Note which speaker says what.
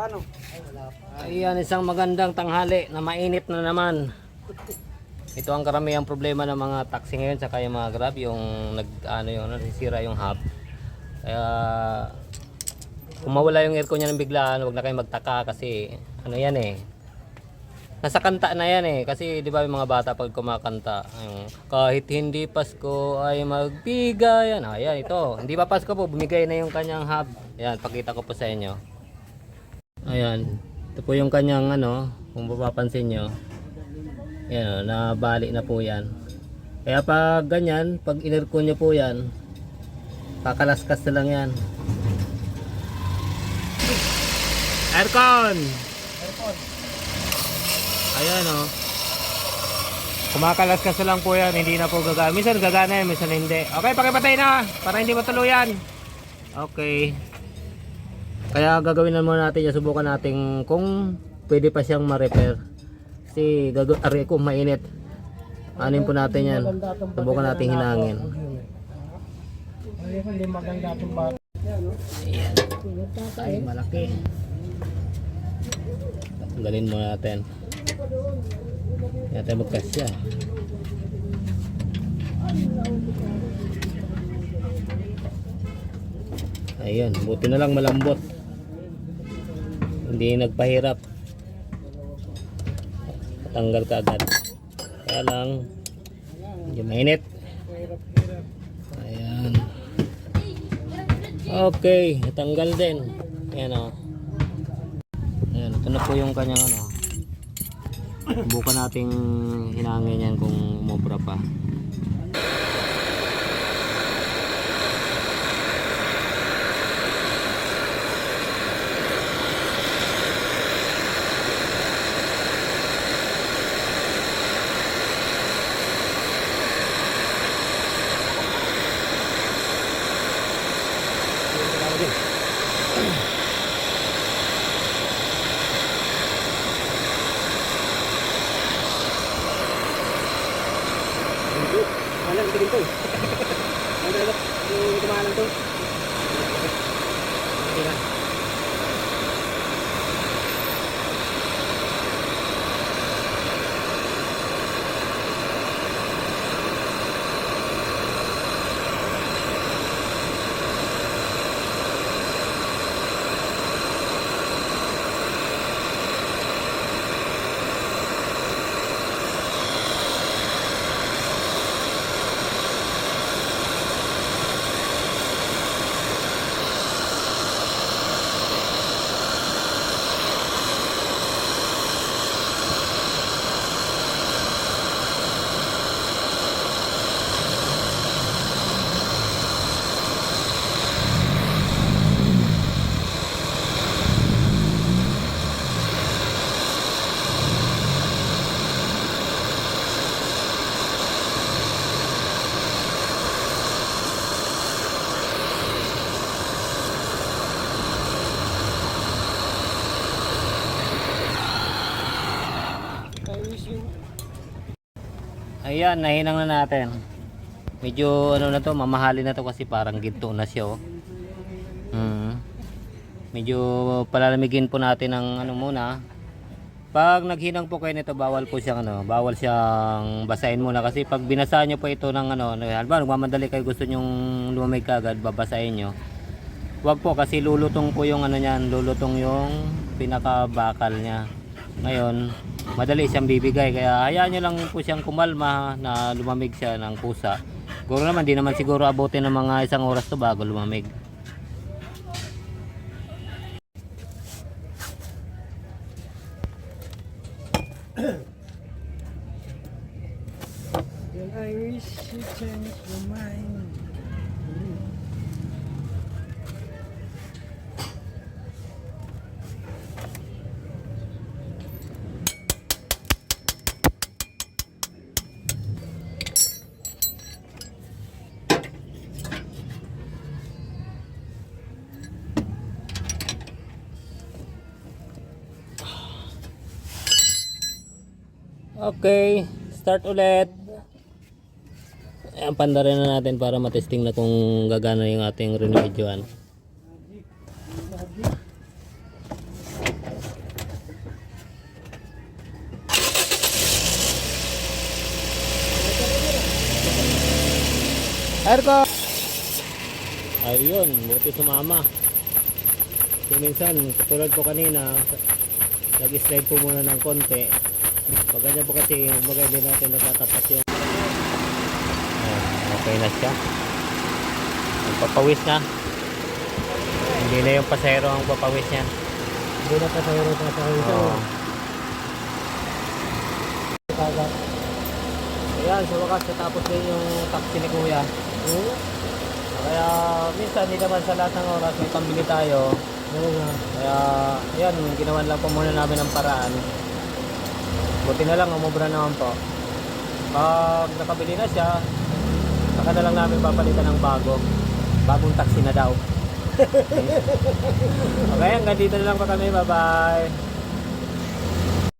Speaker 1: Paano?
Speaker 2: Ayan, isang magandang tanghali na mainit na naman. Ito ang karamihang problema ng mga taxi ngayon sa yung mga grab, yung nag ano yung nasisira yung hub. Kaya kung mawala yung aircon niya ng biglaan, huwag na kayo magtaka kasi ano yan eh. Nasa kanta na yan eh kasi 'di ba mga bata pag kumakanta, yung kahit hindi Pasko ay magbigay yan. Ayan ito. Hindi pa Pasko po, bumigay na yung kanyang hub. Ayan, pakita ko po sa inyo. Ayan. Ito po yung kanyang ano, kung mapapansin nyo. Ayan o, nabali na po yan. Kaya pag ganyan, pag inirko nyo po yan, kakalaskas na lang yan. Aircon! Ayan o. Kumakalaskas na lang po yan, hindi na po gagana. Minsan gagana yan, minsan hindi. Okay, pakipatay na, para hindi matuluyan. Okay. Kaya gagawin na muna natin subukan natin kung pwede pa siyang ma-repair. Kasi gagawin, ari ko mainit. Anin po natin yan. Subukan natin hinangin.
Speaker 1: Hindi maganda itong bata.
Speaker 2: Ayan. Ay, malaki. Tanggalin muna natin. Yan tayo magkasya. Ayan, buti na lang malambot. Hindi nagpahirap. Tanggal ka agad. Kaya lang, medyo mainit. Ayan. Okay, natanggal din. Ayan o. Ayan, ito na po yung kanyang ano. Bukan nating hinangin yan kung umobra pa. Ayan, nahinang na natin. Medyo ano na to, mamahalin na to kasi parang ginto na siya oh. Hmm. Medyo palalamigin po natin ng ano muna. Pag naghinang po kayo nito, bawal po siyang ano, bawal siyang basahin muna kasi pag binasa nyo po ito ng ano, ano halimbawa nagmamadali kayo gusto nyong lumamig kagad, babasahin nyo. Wag po kasi lulutong po yung ano niyan, lulutong yung pinakabakal niya. Ngayon, madali siyang bibigay kaya hayaan nyo lang po siyang kumalma na lumamig siya ng kusa. Siguro naman, di naman siguro abutin ng mga isang oras to bago lumamig.
Speaker 1: Then you change your mind.
Speaker 2: Okay, start ulit. Ayan, pandarin na natin para matesting na kung gagana yung ating renewidyoan. Erko! Ayun, buti sumama. So, minsan, katulad ko kanina, nag-slide po muna ng konti. Pag ganyan po kasi, baga hindi natin natatapat yung... Ayan, okay na siya. Nagpapawis na. Hindi na yung pasero ang papawis niya.
Speaker 1: Hindi na pa sa'yo sa sa'yo.
Speaker 2: Oo. Ayan, sa wakas natapos din yung taxi ni Kuya.
Speaker 1: Oo.
Speaker 2: Kaya minsan hindi naman sa lahat ng oras may pambili tayo. Kaya yan, ginawan lang po muna namin ng paraan. Buti na lang, umubra naman po. Pag nakabili na siya, saka na lang namin papalitan ng bago. Bagong taxi na daw. okay, hanggang dito na lang po kami. Bye-bye.